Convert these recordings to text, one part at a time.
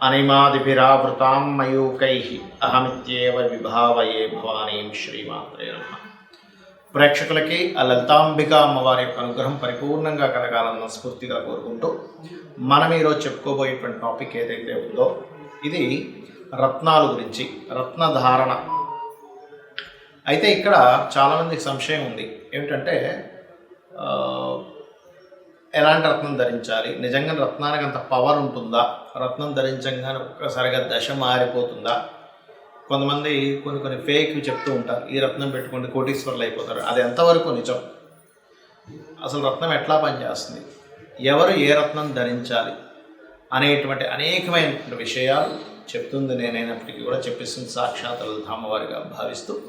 అనిమాదిభిరావృతాం మయూకై అహమిత్యేవ విభావయే భవానీం శ్రీమాత్రే నమ ప్రేక్షకులకి ఆ లలితాంబిక అమ్మవారి యొక్క అనుగ్రహం పరిపూర్ణంగా కలగాలన్న స్ఫూర్తిగా కోరుకుంటూ మనం ఈరోజు చెప్పుకోబోయేటువంటి టాపిక్ ఏదైతే ఉందో ఇది రత్నాల గురించి రత్నధారణ. అయితే ఇక్కడ చాలామందికి సంశయం ఉంది. ఏమిటంటే ఎలాంటి రత్నం ధరించాలి? నిజంగా రత్నానికి అంత పవర్ ఉంటుందా? రత్నం ధరించగానే ఒక్కసారిగా దశ మారిపోతుందా? కొంతమంది కొన్ని కొన్ని ఫేక్ చెప్తూ ఉంటారు. ఈ రత్నం పెట్టుకుంటే కోటీశ్వర్లు అయిపోతారు. అది ఎంతవరకు నిజం? అసలు రత్నం ఎట్లా పనిచేస్తుంది? ఎవరు ఏ రత్నం ధరించాలి? అనేటువంటి అనేకమైనటువంటి విషయాలు చెప్తుంది నేనైనప్పటికీ కూడా చెప్పిస్తుంది సాక్షాత్ ధామవారిగా భావిస్తూ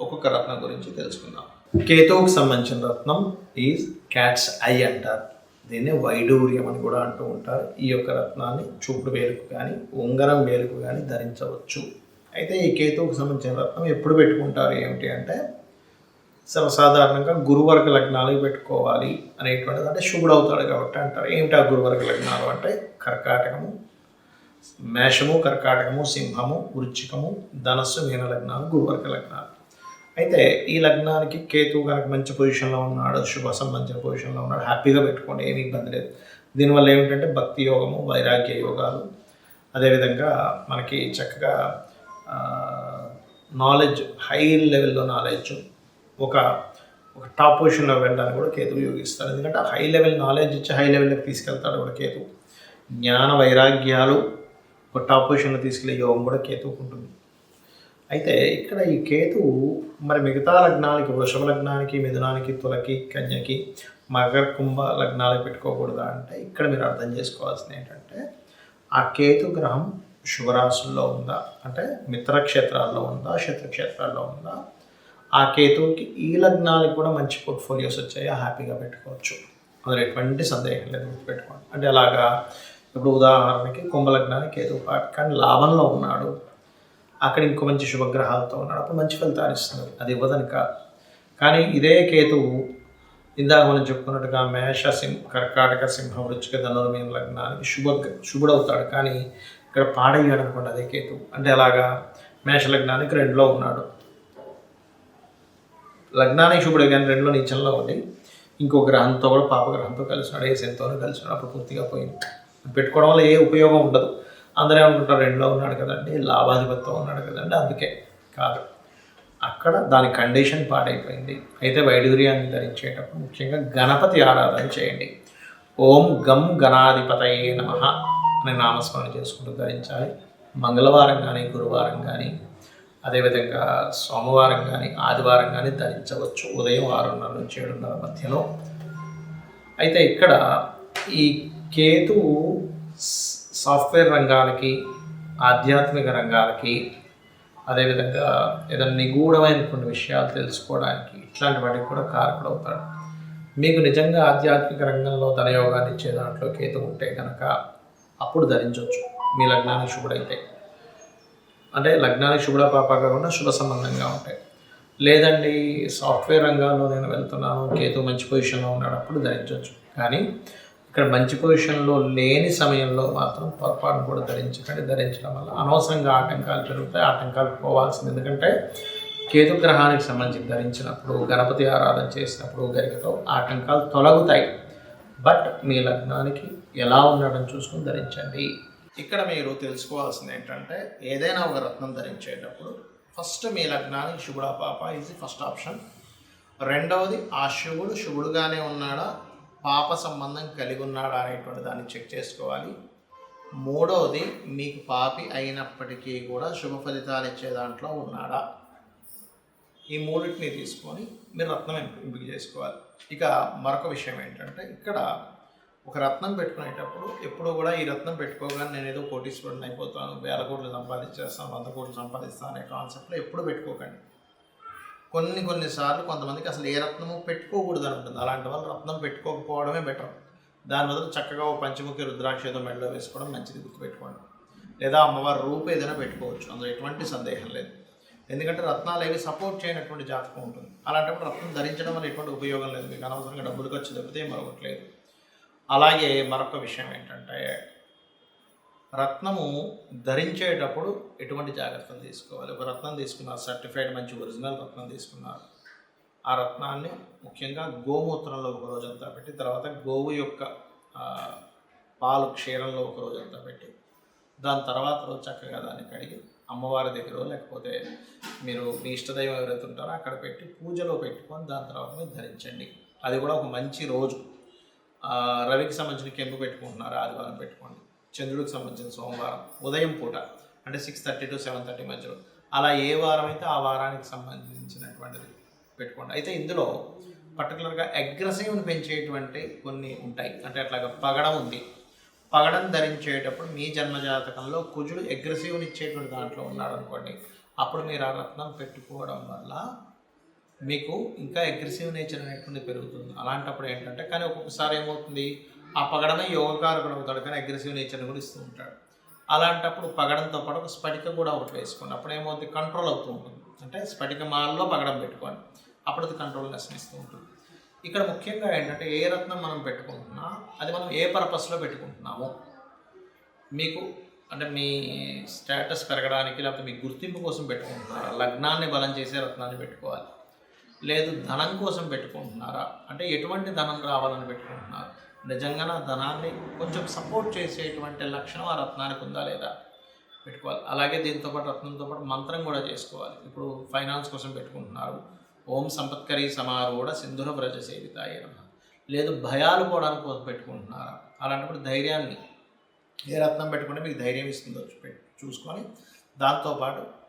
ఒక్కొక్క రత్నం గురించి తెలుసుకుందాం. కేతువుకు సంబంధించిన రత్నం ఈజ్ క్యాట్స్ ఐ అంటారు. దీన్ని వైడూర్యం అని కూడా అంటూ ఉంటారు. ఈ యొక్క రత్నాన్ని చూపుడు వేలుకు కానీ ఉంగరం వేలుకు కానీ ధరించవచ్చు. అయితే ఈ కేతువుకు సంబంధించిన రత్నం ఎప్పుడు పెట్టుకుంటారు? ఏమిటి అంటే సర్వసాధారణంగా గురువర్గ లగ్నాలు పెట్టుకోవాలి అనేటువంటిది. అంటే శుభుడు అవుతాడు కాబట్టి అంటారు. ఏమిటి ఆ గురువర్గ లగ్నాలు? అంటే కర్కాటకము మేషము కర్కాటకము సింహము వృచ్చికము ధనస్సు మీన లగ్నాలు గురువర్గ లగ్నాలు. అయితే ఈ లగ్నానికి కేతు కనుక మంచి పొజిషన్లో ఉన్నాడు శుభ సంబంధించిన పొజిషన్లో ఉన్నాడు హ్యాపీగా పెట్టుకోండి ఏమి ఇబ్బంది లేదు. దీనివల్ల ఏమిటంటే భక్తి యోగము వైరాగ్య యోగాలు. అదేవిధంగా మనకి చక్కగా నాలెడ్జ్ హై లెవెల్లో నాలెడ్జ్ ఒక ఒక టాప్ పొజిషన్లో వెళ్ళడానికి కూడా కేతు యోగిస్తాడు ఎందుకంటే హై లెవెల్ నాలెడ్జ్ ఇచ్చి హై లెవెల్లోకి తీసుకెళ్తాడు కూడా కేతు. జ్ఞాన వైరాగ్యాలు ఒక టాప్ పొజిషన్లో తీసుకెళ్ళే యోగం కూడా కేతువుకుంటుంది అయితే ఇక్కడ ఈ కేతువు మరి మిగతా లగ్నాలకి వృషభ లగ్నానికి మిథునానికి తులకి కన్యకి మకర కుంభ లగ్నాలకు పెట్టుకోకూడదా అంటే ఇక్కడ మీరు అర్థం చేసుకోవాల్సింది ఏంటంటే ఆ కేతు గ్రహం శుభరాశుల్లో ఉందా? అంటే మిత్రక్షేత్రాల్లో ఉందా? శత్రుక్షేత్రాల్లో ఉందా? ఆ కేతువుకి ఈ లగ్నాలకు కూడా మంచి పోర్ట్ఫోలియోస్ వచ్చాయి? హ్యాపీగా పెట్టుకోవచ్చు. అందులో ఎటువంటి సందేహం లేదు గుర్తుపెట్టుకోండి. అంటే అలాగా ఇప్పుడు ఉదాహరణకి కుంభలగ్నానికి కేతువు కానీ లాభంలో ఉన్నాడు. అక్కడ ఇంకో మంచి శుభగ్రహాలతో ఉన్నాడు. అప్పుడు మంచి ఫలితాలు ఇస్తుంది అది ఇవ్వదని కాదు. కానీ ఇదే కేతువు ఇందాక మనం చెప్పుకున్నట్టుగా మేష సింహ కర్కాటక సింహ వృచ్చిక ధనుర్మీన లగ్నానికి శుభ శుభుడవుతాడు. కానీ ఇక్కడ పాడయ్యాడు అనుకోండి అదే కేతువు. అంటే అలాగా మేష లగ్నానికి రెండులో ఉన్నాడు. లగ్నానికి శుభుడు కానీ రెండులో నీచంలో ఉండి ఇంకో గ్రహంతో కూడా పాపగ్రహంతో కలిసినాడు ఏ శనితోనే కలిసినాడు. అప్పుడు పూర్తిగా పోయింది. పెట్టుకోవడం వల్ల ఏ ఉపయోగం ఉండదు. అందరూ ఏమనుకుంటారు? రెండులో ఉన్నాడు కదండి లాభాధిపత్యం ఉన్నాడు కదండి అందుకే. కాదు. అక్కడ దాని కండిషన్ పాడైపోయింది. అయితే వైడూర్యాన్ని ధరించేటప్పుడు ముఖ్యంగా గణపతి ఆరాధన చేయండి. ఓం గం గణాధిపతయే నమ అనే నామస్మరణ చేసుకుంటూ ధరించాలి. మంగళవారం కానీ గురువారం కానీ అదేవిధంగా సోమవారం కానీ ఆదివారం కానీ ధరించవచ్చు. ఉదయం ఆరున్నర నుంచి ఏడున్నర మధ్యలో. అయితే ఇక్కడ ఈ కేతువు సాఫ్ట్వేర్ రంగాలకి ఆధ్యాత్మిక రంగాలకి అదేవిధంగా ఏదైనా నిగూఢమైన కొన్ని విషయాలు తెలుసుకోవడానికి ఇట్లాంటి వాటికి కూడా కారకుడు అవుతాడు మీకు నిజంగా ఆధ్యాత్మిక రంగంలో ధనయోగాన్ని ఇచ్చే దాంట్లో కేతు ఉంటే కనుక అప్పుడు ధరించవచ్చు. మీ లగ్నానికి శుభుడైతే. అంటే లగ్నానికి శుభుడ పాప కాకుండా శుభ సంబంధంగా ఉంటాయి. లేదండి సాఫ్ట్వేర్ రంగాల్లో నేను వెళ్తున్నాను కేతు మంచి పొజిషన్లో ఉన్నాడు అప్పుడు ధరించవచ్చు. కానీ ఇక్కడ మంచి పొజిషన్లో లేని సమయంలో మాత్రం పొరపాటు కూడా ధరించకండి. ధరించడం వల్ల అనవసరంగా ఆటంకాలు పెరుగుతాయి ఆటంకాలు పోవాల్సింది. ఎందుకంటే కేతు గ్రహానికి సంబంధించి ధరించినప్పుడు గణపతి ఆరాధన చేసినప్పుడు గరికతో ఆటంకాలు తొలగుతాయి. బట్ మీ లగ్నానికి ఎలా ఉన్నాడని చూసుకుని ధరించండి. ఇక్కడ మీరు తెలుసుకోవాల్సింది ఏంటంటే ఏదైనా ఒక రత్నం ధరించేటప్పుడు ఫస్ట్ మీ లగ్నానికి శుభుడా పాప ఇది ఫస్ట్ ఆప్షన్. రెండవది ఆ శివుడు శుభుడుగానే ఉన్నాడా? పాప సంబంధం కలిగి ఉన్నాడా అనేటువంటి దాన్ని చెక్ చేసుకోవాలి. మూడవది మీకు పాపి అయినప్పటికీ కూడా శుభ ఫలితాలు ఇచ్చే దాంట్లో ఉన్నాడా? ఈ మూడింటిని తీసుకొని మీరు రత్నం ఎంపిక చేసుకోవాలి. ఇక మరొక విషయం ఏంటంటే ఇక్కడ ఒక రత్నం పెట్టుకునేటప్పుడు ఎప్పుడు కూడా ఈ రత్నం పెట్టుకోగానే నేను ఏదో కోటీశ్వరుడిని అయిపోతాను వేల కోట్లు సంపాదించేస్తాను వంద కోట్లు సంపాదిస్తాను అనే కాన్సెప్ట్లో ఎప్పుడు పెట్టుకోకండి. కొన్ని కొన్నిసార్లు కొంతమందికి అసలు ఏ రత్నము పెట్టుకోకూడదు అని ఉంటుంది అలాంటి వాళ్ళు రత్నం పెట్టుకోకపోవడమే బెటర్. దాని బదులు చక్కగా ఓ పంచముఖి రుద్రాక్ష ఏదో మెడలో వేసుకోవడం మంచిది గుర్తుపెట్టుకోండి. లేదా అమ్మవారి రూపు ఏదైనా పెట్టుకోవచ్చు. అందులో ఎటువంటి సందేహం లేదు. ఎందుకంటే రత్నాలు ఏవి సపోర్ట్ చేయనటువంటి జాతకం ఉంటుంది. అలాంటప్పుడు రత్నం ధరించడం వల్ల ఎటువంటి ఉపయోగం లేదు. మీకు అనవసరంగా డబ్బులు ఖర్చు తప్పితే మరొకటి లేదు అలాగే మరొక విషయం ఏంటంటే రత్నము ధరించేటప్పుడు ఎటువంటి జాగ్రత్తలు తీసుకోవాలి? ఒక రత్నం తీసుకున్నారు సర్టిఫైడ్ మంచి ఒరిజినల్ రత్నం తీసుకున్నారు. ఆ రత్నాన్ని ముఖ్యంగా గోమూత్రంలో ఒక రోజంతా పెట్టి తర్వాత గోవు యొక్క పాలు క్షీరంలో ఒక రోజంతా పెట్టి దాని తర్వాత రోజు చక్కగా దాన్ని కడిగి అమ్మవారి దగ్గర లేకపోతే మీరు మీ ఇష్టదైవం ఎవరైతే ఉంటారో అక్కడ పెట్టి పూజలో పెట్టుకొని దాని తర్వాత మీరు ధరించండి. అది కూడా ఒక మంచి రోజు. రవికి సంబంధించిన కెంపు పెట్టుకుంటున్నారు ఆదివారం పెట్టుకోండి. చంద్రుడికి సంబంధించిన సోమవారం ఉదయం పూట అంటే six thirty to seven thirty మధ్యలో. అలా ఏ వారం అయితే ఆ వారానికి సంబంధించినటువంటిది పెట్టుకోండి. అయితే ఇందులో పర్టికులర్గా అగ్రెసివ్ని పెంచేటువంటి కొన్ని ఉంటాయి. అంటే అట్లాగా పగడం ఉంది. పగడం ధరించేటప్పుడు మీ జన్మజాతకంలో కుజుడు అగ్రెసివ్ని ఇచ్చేటువంటి దాంట్లో ఉన్నాడు అనుకోండి అప్పుడు మీరు ఆ రత్నం పెట్టుకోవడం వల్ల మీకు ఇంకా అగ్రెసివ్ నేచర్ అనేటువంటి పెరుగుతుంది. అలాంటప్పుడు ఏంటంటే కానీ ఒక్కొక్కసారి ఏమవుతుంది? ఆ పగడమే యోగకారకుడు అవుతాడు కానీ అగ్రెసివ్ నేచర్ని కూడా ఇస్తూ ఉంటాడు. అలాంటప్పుడు పగడంతో పాటు ఒక స్ఫటిక కూడా ఒకటి వేసుకోండి. అప్పుడు ఏమవుతుంది? కంట్రోల్ అవుతూ ఉంటుంది. అంటే స్ఫటిక మాల్లో పగడం పెట్టుకోండి అప్పుడు అది కంట్రోల్ ఇస్తూ ఉంటుంది. ఇక్కడ ముఖ్యంగా ఏంటంటే ఏ రత్నం మనం పెట్టుకుంటున్నా అది మనం ఏ పర్పస్లో పెట్టుకుంటున్నాము మీకు అంటే మీ స్టేటస్ పెరగడానికి లేకపోతే మీ గుర్తింపు కోసం పెట్టుకుంటున్నారా? లగ్నాన్ని బలం చేసే రత్నాన్ని పెట్టుకోవాలి. లేదు ధనం కోసం పెట్టుకుంటున్నారా? అంటే ఎటువంటి ధనం రావాలని పెట్టుకుంటున్నారు? నిజంగా నా ధనాన్ని కొంచెం సపోర్ట్ చేసేటువంటి లక్షణం ఆ రత్నానికి ఉందా లేదా? పెట్టుకోవాలి. అలాగే దీంతో పాటు రత్నంతో పాటు మంత్రం కూడా చేసుకోవాలి. ఇప్పుడు ఫైనాన్స్ కోసం పెట్టుకుంటున్నారు. ఓం సంపత్కరీ సమారూఢ సింధుర వ్రజ సేవితాయ లేదు భయాలు పోవడానికి కోసం పెట్టుకుంటున్నారా? అలాంటప్పుడు ధైర్యాన్ని ఏ రత్నం పెట్టుకుంటే మీకు ధైర్యం ఇస్తుందో చూసుకొని దాంతోపాటు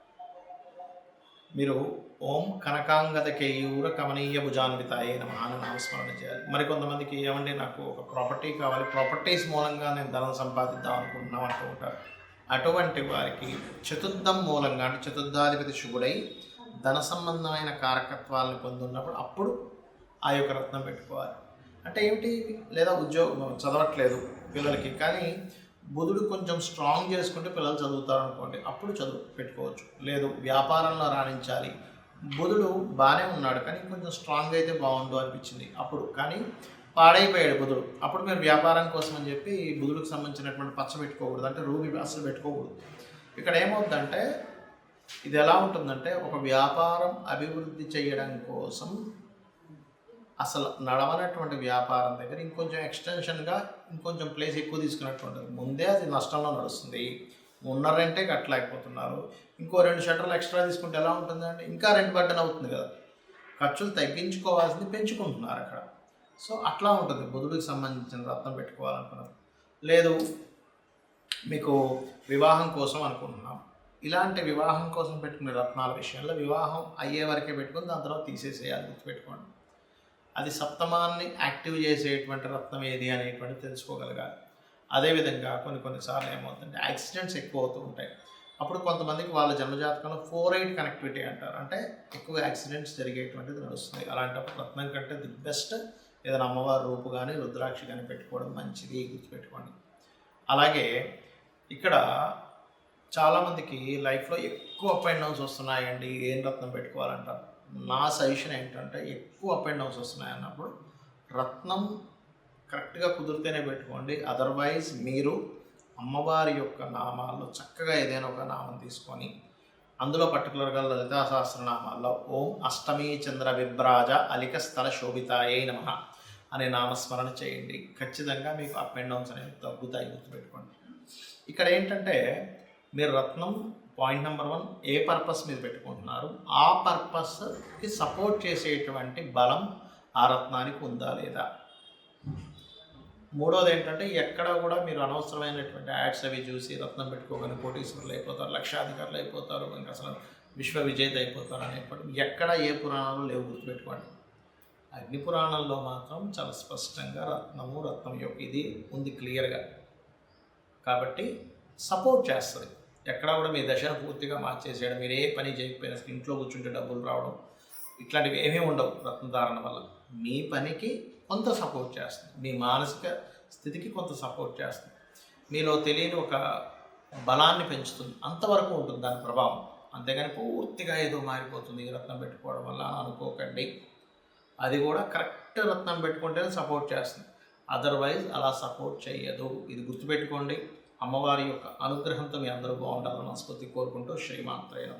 మీరు ఓం కనకాంగత కేయూర కమనీయ భుజాన్వితాయే నమ అని నామస్మరణ చేయాలి. మరి కొంతమందికి ఏమండి నాకు ఒక ప్రాపర్టీ కావాలి. ప్రాపర్టీస్ మూలంగా నేను ధనం సంపాదిద్దాం అనుకుంటున్నాం అంటూ ఉంటారు. అటువంటి వారికి చతుర్థం మూలంగా అంటే చతుర్థాధిపతి శుభుడై ధన సంబంధమైన కారకత్వాలను పొందున్నప్పుడు అప్పుడు ఆ యొక్క రత్నం పెట్టుకోవాలి. అంటే ఏమిటి? లేదా ఉద్యోగం చదవట్లేదు పిల్లలకి. కానీ బుధుడు కొంచెం స్ట్రాంగ్ చేసుకుంటే పిల్లలు చదువుతారు అనుకోండి అప్పుడు చదువు పెట్టుకోవచ్చు. లేదు వ్యాపారంలో రాణించాలి. బుధుడు బాగానే ఉన్నాడు కానీ కొంచెం స్ట్రాంగ్ అయితే బాగుండు అనిపించింది అప్పుడు. కానీ పాడైపోయాడు బుధుడు. అప్పుడు మీరు వ్యాపారం కోసం అని చెప్పి బుధుడికి సంబంధించినటువంటి పచ్చ పెట్టుకోకూడదు అంటే రూబీ అసలు పెట్టుకోకూడదు. ఇక్కడ ఏమవుతుందంటే ఇది ఎలా ఉంటుందంటే ఒక వ్యాపారం అభివృద్ధి చేయడం కోసం అసలు నడవనటువంటి వ్యాపారం దగ్గర ఇంకొంచెం ఎక్స్టెన్షన్గా ఇంకొంచెం ప్లేస్ ఎక్కువ తీసుకున్నటువంటిది ముందే అది నష్టంలో నడుస్తుంది. ఉన్న రెంటే కట్టలేకపోతున్నారు. ఇంకో రెండు షటర్లు ఎక్స్ట్రా తీసుకుంటే ఎలా ఉంటుందండి? ఇంకా రెంట్ బట్టన్ అవుతుంది కదా. ఖర్చులు తగ్గించుకోవాల్సింది పెంచుకుంటున్నారు అక్కడ. సో అట్లా ఉంటుంది. బుధుడికి సంబంధించిన రత్నం పెట్టుకోవాలనుకున్నాం. లేదు మీకు వివాహం కోసం అనుకుంటున్నాం. ఇలాంటి వివాహం కోసం పెట్టుకునే రత్నాల విషయంలో వివాహం అయ్యే వరకే పెట్టుకుని దాని తర్వాత తీసేసేయాలి గుర్తుపెట్టుకోండి. అది సప్తమాన్ని యాక్టివ్ చేసేటువంటి రత్నం ఏది అనేటువంటి తెలుసుకోగలగాలి. అదేవిధంగా కొన్ని కొన్నిసార్లు ఏమవుతుందంటే యాక్సిడెంట్స్ ఎక్కువ అవుతూ ఉంటాయి. అప్పుడు కొంతమందికి వాళ్ళ జన్మజాతకంలో ఫోర్ ఎయిట్ కనెక్టివిటీ అంటారు. అంటే ఎక్కువ యాక్సిడెంట్స్ జరిగేటువంటిది నడుస్తుంది. అలాంటప్పుడు రత్నం కంటే ది బెస్ట్ ఏదైనా అమ్మవారి రూపు కానీ రుద్రాక్ష కానీ పెట్టుకోవడం మంచిది గుర్తుపెట్టుకోండి. అలాగే ఇక్కడ చాలామందికి లైఫ్లో ఎక్కువ అప్ అండ్ డౌన్స్ వస్తున్నాయండి. ఏం రత్నం పెట్టుకోవాలంటారు? నా సజెషన్ ఏంటంటే ఎక్కువ అప్ అండ్ డౌన్స్ వస్తున్నాయి అన్నప్పుడు రత్నం కరెక్ట్గా కుదిరితేనే పెట్టుకోండి. అదర్వైజ్ మీరు అమ్మవారి యొక్క నామాల్లో చక్కగా ఏదైనా ఒక నామం తీసుకొని అందులో పర్టికులర్గా లలితా సహస్రనామాల్లో ఓం అష్టమి చంద్ర విభ్రాజ అలిక స్థల శోభితాయే నమ అనే నామస్మరణ చేయండి. ఖచ్చితంగా మీకు అప్ అండ్ డౌన్స్ అనేవి తగ్గుతాయి గుర్తుపెట్టుకోండి. ఇక్కడ ఏంటంటే మీరు రత్నం పాయింట్ నెంబర్ వన్ ఏ పర్పస్ మీద పెట్టుకుంటున్నారు? ఆ పర్పస్కి సపోర్ట్ చేసేటువంటి బలం ఆ రత్నానికి ఉందా లేదా? మూడోది ఏంటంటే ఎక్కడ కూడా మీరు అనవసరమైనటువంటి యాడ్స్ అవి చూసి రత్నం పెట్టుకోగానే కోటీశ్వరులు అయిపోతారు లక్షాధికారులు అయిపోతారు ఇంకా అసలు విశ్వ విజేత అయిపోతారు అనేప్పుడు ఎక్కడ ఏ పురాణాలు లేవు గుర్తుపెట్టుకోండి. అగ్ని పురాణంలో మాత్రం చాలా స్పష్టంగా రత్నము రత్నం యొక్క ఇది ఉంది క్లియర్గా. కాబట్టి సపోర్ట్ చేస్తుంది. ఎక్కడ కూడా మీ దశను పూర్తిగా మార్చేసేయడం మీరు ఏ పని చేయకపోయినా ఇంట్లో కూర్చుంటే డబ్బులు రావడం ఇట్లాంటివి ఏమీ ఉండవు రత్నధారణ వల్ల. మీ పనికి కొంత సపోర్ట్ చేస్తుంది. మీ మానసిక స్థితికి కొంత సపోర్ట్ చేస్తుంది. మీలో తెలియని ఒక బలాన్ని పెంచుతుంది. అంతవరకు ఉంటుంది దాని ప్రభావం. అంతేగాని పూర్తిగా ఏదో మారిపోతుంది ఈ రత్నం పెట్టుకోవడం వల్ల అనుకోకండి. అది కూడా కరెక్ట్ రత్నం పెట్టుకుంటేనే సపోర్ట్ చేస్తుంది. అదర్వైజ్ అలా సపోర్ట్ చేయదు ఇది గుర్తుపెట్టుకోండి. అమ్మవారి యొక్క అనుగ్రహంతో మీ అందరూ బాగుంటారని మనస్ఫూర్తి కోరుకుంటూ శ్రీమాత్రేణ